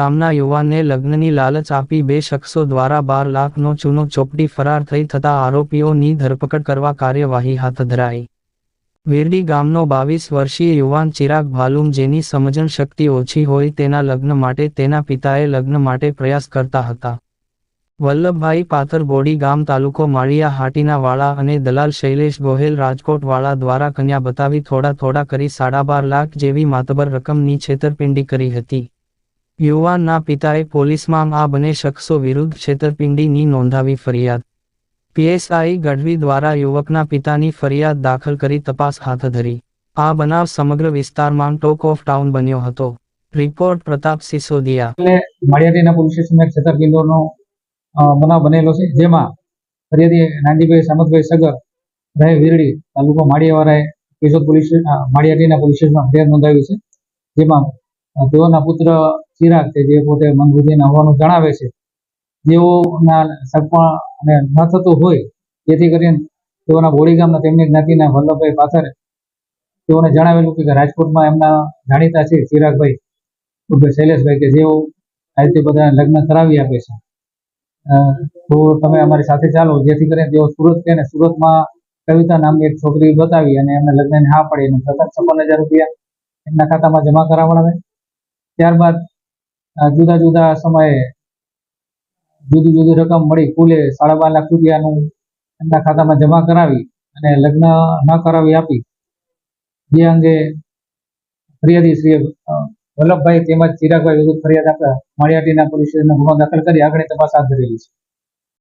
ગામના યુવાનને લગ્નની લાલચ આપી બે શખ્સો દ્વારા બાર લાખનો ચૂનો ચોપડી ફરાર થઈ થતા આરોપીઓની ધરપકડ કરવા કાર્યવાહી હાથ ધરાઈ. વેરડી ગામનો બાવીસ વર્ષીય યુવાન ચિરાગ ભાલુમ જેની સમજણ શક્તિ ઓછી હોય તેના લગ્ન માટે તેના પિતાએ લગ્ન માટે પ્રયાસ કરતા હતા. વલ્લભભાઈ પાથર બોડી ગામ તાલુકો માળિયા હાટીના વાળા અને દલાલ શૈલેષ ગોહેલ રાજકોટ વાળા દ્વારા કન્યા બતાવી થોડા થોડા કરી સાડા બાર લાખ જેવી માતબર રકમની છેતરપિંડી કરી હતી. યુવાનના પિતાએ પોલીસમાં આ બંને શખ્સો વિરુદ્ધ છેતરપિંડીની નોંધાવી ફરિયાદ. પીએસઆઈ ગઢવી દ્વારા યુવકના પિતાની ફરિયાદ દાખલ કરી તપાસ હાથ ધરી. આ બનાવ સમગ્ર વિસ્તારમાં ટોક ઓફ ટાઉન બન્યો હતો. રિપોર્ટ પ્રતાપ સિસોદિયા. છેતરપિંડીનો બનાવ બનેલો છે, જેમાં ફરિયાદી નાનજીભાઈ સામતભાઈ સગર રહે વીરડી તાલુકો માળિયાવાળાએ કેશોદ પોલીસ માળિયાટીના પોલીસ સ્ટેશનમાં ફરિયાદ નોંધાવી છે, જેમાં તેઓના પુત્ર ચિરાગ છે, જે પોતે મંદબુદ્ધિના હોવાનું જણાવે છે. જેઓના સગપણ અને ન થતું હોય, જેથી કરીને તેઓના બોડી ગામના તેમની જ્ઞાતિના વલ્લભભાઈ પાથર તેઓને જણાવેલું કે રાજકોટમાં એમના જાણીતા છે ચિરાગભાઈ શૈલેષભાઈ કે જેઓ આ રીતે બધાને લગ્ન કરાવી આપે છે. તો તમે અમારી સાથે ચાલો, જેથી કરીને તેઓ સુરત કે સુરતમાં કવિતા નામની એક છોકરી બતાવી અને એમને લગ્નને હા પડી અને સતત છપ્પન હજાર રૂપિયા એમના ખાતામાં જમા કરાવડાવે. ત્યારબાદ જુદા જુદા સમયે જુદી જુદી રકમ મળી. કુલે સાડા બાર લાખ રૂપિયાનું એમના ખાતામાં જમા કરાવી અને લગ્ન ન કરાવી આપી. જે અંગે ફરિયાદી શ્રી વલ્લભભાઈ તેમજ ચિરાગભાઈ વિરુદ્ધ ફરિયાદ આપતા માળિયાટીના પોલીસ સ્ટેશનમાં ગુનો દાખલ કરી આગળની તપાસ હાથ ધરેલી છે.